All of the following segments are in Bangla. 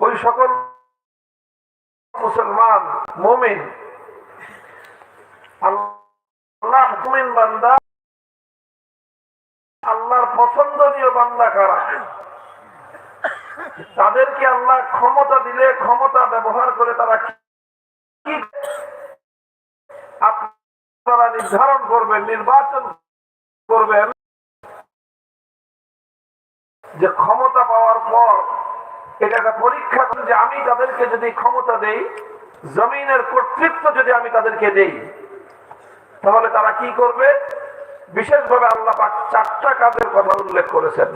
ওই সকল মুসলমান, মুমিন, আল্লাহ বান্দা, আল্লাহর পছন্দনীয় বান্দা কারা? তাদেরকে আল্লাহ ক্ষমতা দিলে, ক্ষমতা ব্যবহার করে তারা আপনারা নির্ধারণ করবেন, নির্বাচন করবেন যে ক্ষমতা পাওয়ার পর এটা একটা পরীক্ষা যে আমি তাদেরকে যদি ক্ষমতা দেই, জমিনের কর্তৃত্ব যদি আমি তাদেরকে দেই, তাহলে তারা কি করবে? বিশেষভাবে আল্লাহ চারটা কাজের কথা উল্লেখ করেছেন।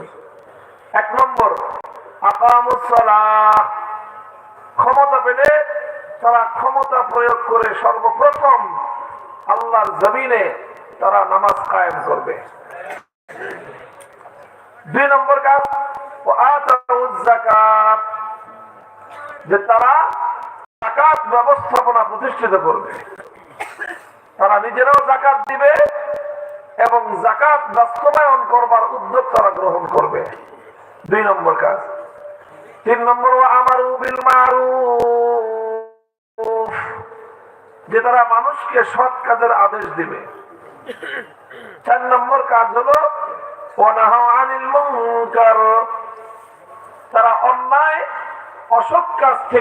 এক নম্বর ক্ষমতা পেলে তারা ক্ষমতা প্রয়োগ করে সর্বপ্রথম আল্লাহর জমিনে তারা নামাজ কায়েম করবে। দুই নম্বর কাজ যে তারা জাকাত ব্যবস্থাপনা প্রতিষ্ঠিত করবে। তারা নিজেরাও জাকাত দিবে এবং জাকাত বাস্তবায়ন করবার উদ্যোগ তারা গ্রহণ করবে। দুই নম্বর কাজ। তিন নম্বর আমার উবিল মারু যে তারা মানুষকে সৎ কাজের আদেশ দিবে। চার নম্বর কাজ হলো তারা অন্যায় অসৎ কাজ থেকে